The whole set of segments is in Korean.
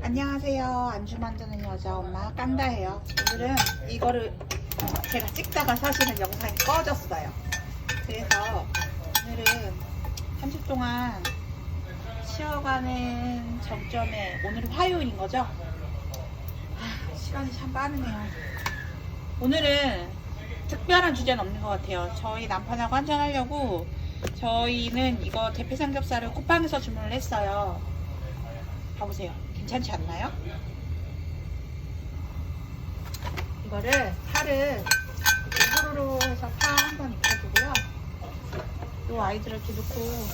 안녕하세요. 안주 만드는 여자 엄마 깐다예요. 오늘은 이거를 제가 찍다가 사실은 영상이 꺼졌어요. 그래서 오늘은 30 동안 쉬어가는 정점에 오늘은 화요일인 거죠? 아, 시간이 참 빠르네요. 오늘은 특별한 주제는 없는 것 같아요. 저희 남편하고 한잔하려고 저희는 이거 대패 삼겹살을 쿠팡에서 주문을 했어요. 봐보세요. 괜찮지 않나요? 이거를 이렇게 후루루 해서 파 한 번 익혀주고요. 요 아이들을 넣고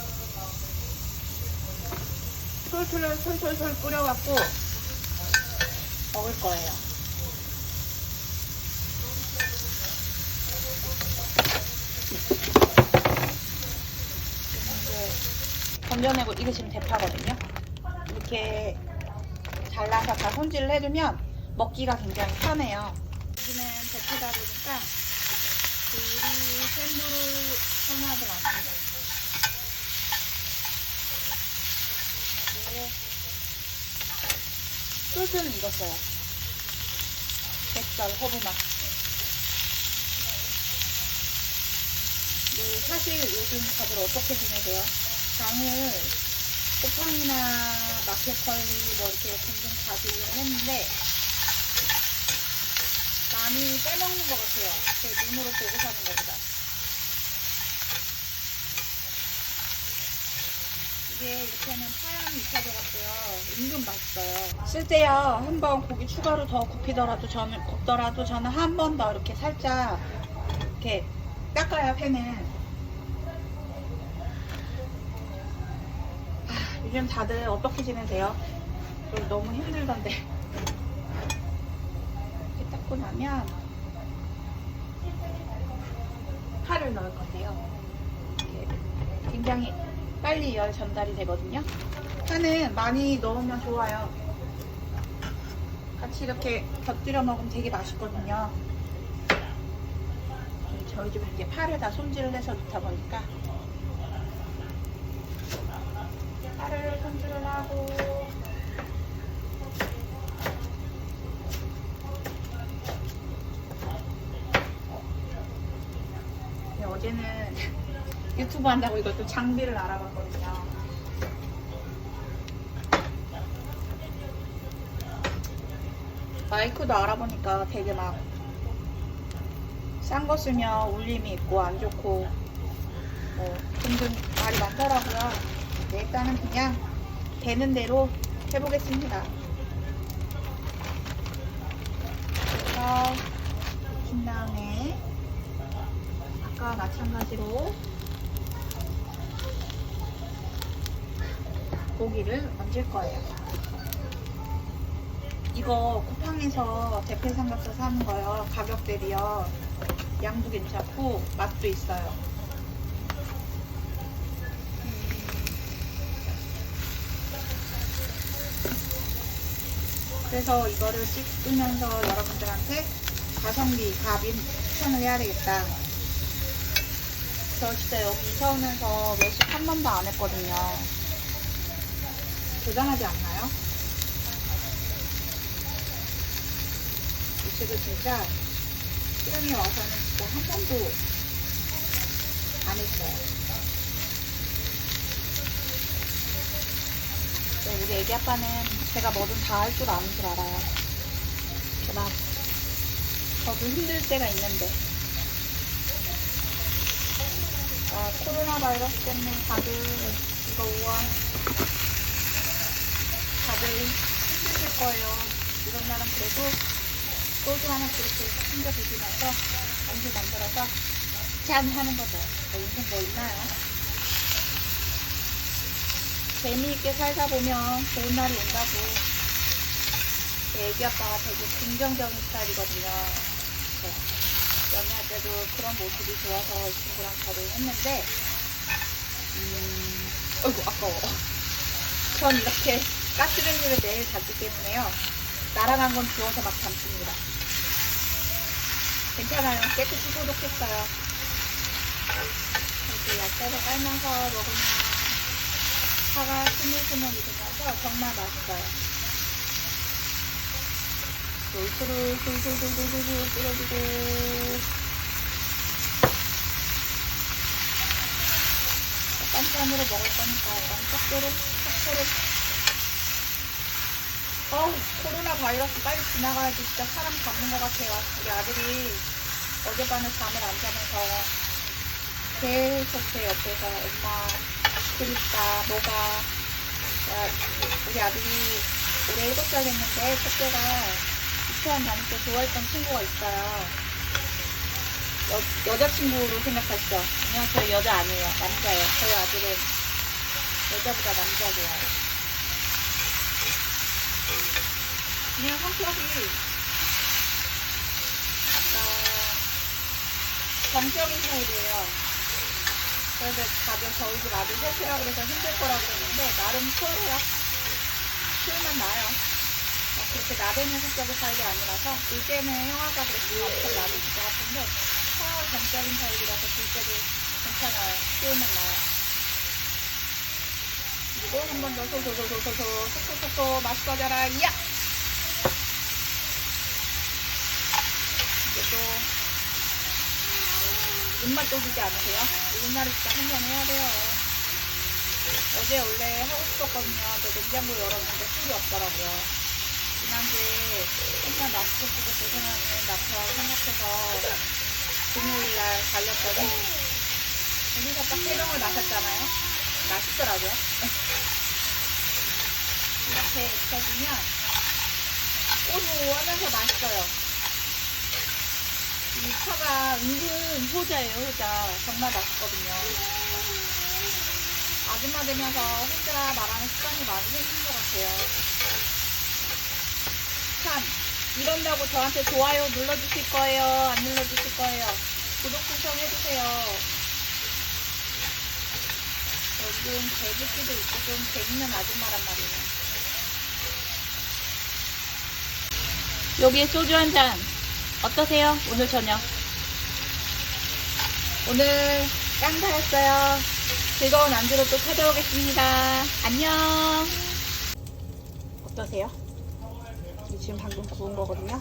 솔솔 솔솔솔 뿌려갖고 먹을 거예요. 이제 건져내고 이게 지금 대파거든요. 이렇게 잘라서 다 손질을 해두면 먹기가 굉장히 편해요. 여기는 대파다 보니까 불이 센 불을 선호하지 않습니다. 소스는 익었어요. 백설, 허브맛. 네, 사실 요즘 다들 어떻게 지내세요? 장을 쿠팡이나 마켓컬리 뭐 이렇게 등등 가지고 했는데 많이 빼먹는 것 같아요. 제 눈으로 보고 사는 것보다. 이게 이렇게는 파향이 익혀져갖고요. 은근 맛있어요. 쓸 때요, 한번 고기 추가로 더 굽히더라도 저는, 굽더라도 저는 한 번 더 이렇게 살짝 이렇게 닦아야 팬은. 요즘 다들 어떻게 지내세요? 저 너무 힘들던데. 이렇게 닦고 나면 파를 넣을 건데요. 이렇게 굉장히 빨리 열 전달이 되거든요. 파는 많이 넣으면 좋아요. 같이 이렇게 곁들여 먹으면 되게 맛있거든요. 저희 집은 이렇게 파를 다 손질을 해서 넣다 보니까 파를 손질을 하고 네, 어제는 유튜브 한다고 이것도 장비를 알아봤거든요. 마이크도 알아보니까 되게 막 싼 거 쓰면 울림이 있고 안 좋고 뭐 등등 말이 많더라고요. 네, 일단은 그냥 되는 대로 해보겠습니다. 그래서 킨 다음에 아까 마찬가지로 고기를 얹을 거예요. 이거 쿠팡에서 대패 삼겹살 사는 거요. 가격 대비요. 양도 괜찮고 맛도 있어요. 그래서 이거를 찍으면서 여러분들한테 가성비, 가빈 추천을 해야 되겠다. 저 진짜 여기 이사 오면서 외식 한 번도 안 했거든요. 대단하지 않나요? 외식을 진짜 시름이 와서는 진짜 한 번도 안 했어요. 네, 우리 애기 아빠는 제가 뭐든 다 할 줄 아는 줄 알아요. 막 저도 힘들 때가 있는데 아, 코로나 바이러스 때문에 다들 이거 우와 다들 힘드실 거예요. 이런 날은 그래도 소주 하나씩 이렇게 챙겨 드시면서 음식 만들어서 짠 하는 거죠. 뭐 인생 뭐 있나요? 재미있게 살다 보면 좋은 날이 온다고. 제 애기 아빠가 되게 긍정적인 스타일이거든요. 네. 연애할 때도 그런 모습이 좋아서 이 친구랑 결혼을 했는데, 음, 어이구, 아까워. 전 이렇게 가스레인지를 매일 잡기 때문에요. 날아간 건 주워서 막 담습니다. 괜찮아요. 깨끗이 소독했어요. 이렇게 야채를 깔면서 먹으면 파가 스물스물 익으면서 정말 맛있어요. 돌수를 술술술술술 뿌려주고 깐깐으로 먹을 거니까 약간 쩍도록 척도록 어 코로나 바이러스 빨리 지나가야지. 진짜 사람 잡는 것 같아요. 우리 아들이 어젯밤에 잠을 안 자면서. 계속 제 옆에서 엄마 그립다 뭐가 야, 우리 아들이 올해 7살 됐는데 첫째가 유치원 다닐 때 좋아했던 친구가 있어요 여, 여자친구로 생각하시죠? 아니요, 저희 여자 아니에요. 남자예요. 저희 아들은 여자보다 남자 좋아해요. 그냥 성격이 약간 정적인 타입이에요. 그래서 다들 저희 집 아들 셋이라 그래서 힘들 거라 그러는데 나름 수월해요. 키우면 나요. 막 그렇게 나대는 성격의 타입이 아니라서 둘째는 형아가 그랬으면 엄청 나대실 것 같은데 형아가 정적인 타입이라서 둘째도 괜찮아요. 키우면 나요. 그리고 한 번 더 소소소소소소 소소소소 맛있어져라 이야! 이제 또 입맛 떠지지 않으세요? 우리나라 진짜 한잔 해야 돼요. 어제 원래 하고 싶었거든요. 근데 냉장고 열었는데 술이 없더라고요. 지난주에 맨날 마스크 쓰고 고생하는 남편 생각해서 금요일날 달렸더니 여기서 딱세 병을 마셨잖아요. 맛있더라고요. 이렇게 익혀주면 고소하면서 맛있어요. 이 파가 은근 효자예요, 효자. 정말 맛있거든요. 아줌마 되면서 혼자 말하는 습관이 많이 생긴 것 같아요. 참, 이런다고 저한테 좋아요 눌러주실 거예요? 안 눌러주실 거예요? 구독 신청해주세요. 요즘 개새끼도 있고 좀 재밌는 아줌마란 말이에요. 여기에 소주 한 잔. 어떠세요? 오늘 저녁. 오늘 깡다였어요. 즐거운 안주로 또 찾아오겠습니다. 안녕. 어떠세요? 지금 방금 구운 거거든요.